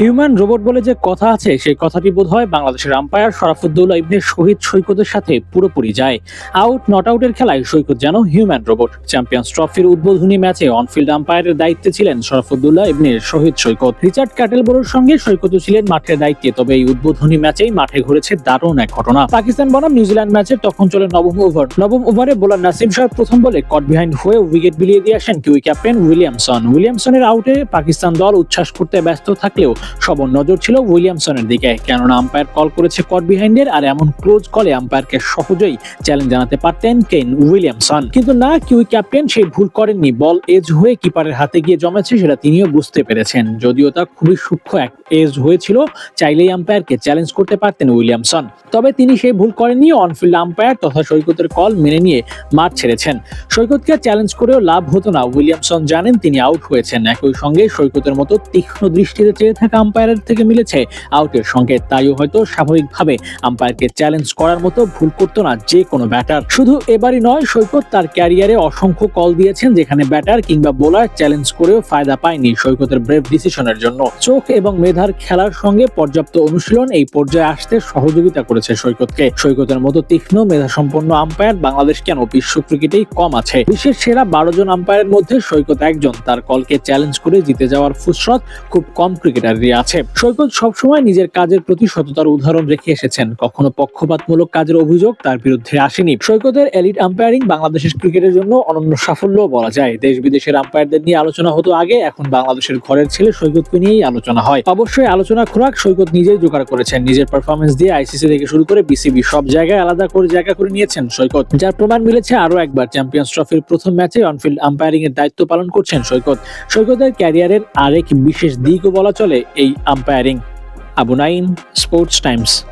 Human robot বলে যে কথা আছে, সেই কথাটি বোধ হয় বাংলাদেশের আম্পায়ার শরাফুদ্দৌলা ইবনে শহীদ সৈকতের সাথে পুরোপুরি যায়। আউট নট আউটের খেলায় সৈকত যেন হিউম্যান রোবট চ্যাম্পিয়ন্স ট্রফির উদ্বোধনী ম্যাচে অনফিল্ড আম্পায়ারের দায়িত্বে ছিলেন শরাফুদ্দৌলা ইবনে শহীদ সৈকত। রিচার্ড ক্যাটেলবোরোর সঙ্গে সৈকতও ছিলেন মাঠের দায়িত্বে, তবে এই উদ্বোধনী ম্যাচেই মাঠে ঘুরেছে দারুণ এক ঘটনা। পাকিস্তান বনাম নিউজিল্যান্ড ম্যাচের তখন চলে নবম ওভার নবম ওভারে বোলার নাসিম শাহ প্রথম বলে কট বিহাইন্ড হয়ে উইকেট বিলিয়ে দিয়ে আসেন কিউই ক্যাপ্টেন উইলিয়ামসন। উইলিয়ামসনের আউটে পাকিস্তান দল উচ্ছ্বাস করতে ব্যস্ত থাকলেও সবর নজর ছিল উইলিয়ামসনের দিকে, কেননা আম্পায়ার কল করেছে কট বিহাইন্ডের আর এমন ক্লোজ কলে আম্পায়ারকে সহজেই চ্যালেঞ্জ জানাতে পারতেন কেন উইলিয়ামসন। কিন্তু না কিউই ক্যাপ্টেন সেই ভুল করেননি বল এজ হয়ে কিপারের হাতে গিয়ে জমেছে সেটা তিনিও বুঝতে পেরেছেন। যদিও তা খুবই সূক্ষ্ম এক এজ হয়েছিল, চাইলেই আম্পায়ারকে চ্যালেঞ্জ করতে পারতেন উইলিয়ামসন। তবে তিনি সেই ভুল করেননি অনফিল্ড আম্পায়ার তথা সৈকতের কল মেনে নিয়ে মাঠ ছেড়েছেন। সৈকতকে চ্যালেঞ্জ করেও লাভ হতো না, উইলিয়ামসন জানেন তিনি আউট হয়েছেন। একই সঙ্গে সৈকতের মতো তীক্ষ্ণ দৃষ্টিতে চেয়ে থাকা আম্পায়ারের থেকে মিলেছে। আউটের সংকেত তাইও হয়তো স্বাভাবিকভাবে আম্পায়ারকে চ্যালেঞ্জ করার মতো ভুল করতো না যে কোনো ব্যাটার শুধু এবারই নয়, সৈকত তার ক্যারিয়ারে অসংখ্য কল দিয়েছেন, যেখানে ব্যাটার কিংবা বোলার চ্যালেঞ্জ করেও ফায়দা পায়নি সৈকতের ব্রেভ ডিসিশনের জন্য। চোখ এবং মেধার খেলার সঙ্গে পর্যাপ্ত অনুশীলন এই পর্যায়ে আসতে সহযোগিতা করেছে সৈকতকে। সৈকতের মতো তীক্ষ্ণ, মেধাসম্পন্ন আম্পায়ার বাংলাদেশ কেন বিশ্ব ক্রিকেটেই কম আছে? বিশ্বের সেরা বারো জন আম্পায়ারের মধ্যে সৈকত একজন। তার কলকে চ্যালেঞ্জ করে জিতে যাওয়ার ফুসরত খুব কম ক্রিকেটারই আছে। সৈকত সবসময় নিজের কাজের প্রতি সততার উদাহরণ রেখে এসেছেন। কখনো পক্ষপাতমূলক কাজের অভিযোগ তার বিরুদ্ধে আসেনি। সৈকতের এলিট আম্পায়ারিং বাংলাদেশের ক্রিকেটের জন্য অনন্য সাফল্য বলা যায়। দেশ বিদেশের আম্পায়ারদের নিয়ে আলোচনা হতো আগে, এখন বাংলাদেশের ঘরের ছেলে সৈকতকে নিয়েই আলোচনা হয়। অবশ্যই আলোচনা খোরাক সৈকত নিজেই জোগাড় করেছেন। নিজের পারফরমেন্স দিয়ে আইসিসি থেকে শুরু করে বিসিবি সব জায়গায় আলাদা করে জায়গা করে নিয়েছেন সৈকত। যার প্রমাণ মিলেছে আরও একবার চ্যাম্পিয়ন্স ট্রফির প্রথম ম্যাচে অনফিল্ড আম্পায়ারিং এর দায়িত্ব পালন করছেন সৈকত। সৈকতের ক্যারিয়ারের আরেক বিশেষ দিকও বলা চলে a umpiring. Abunain Sports Times.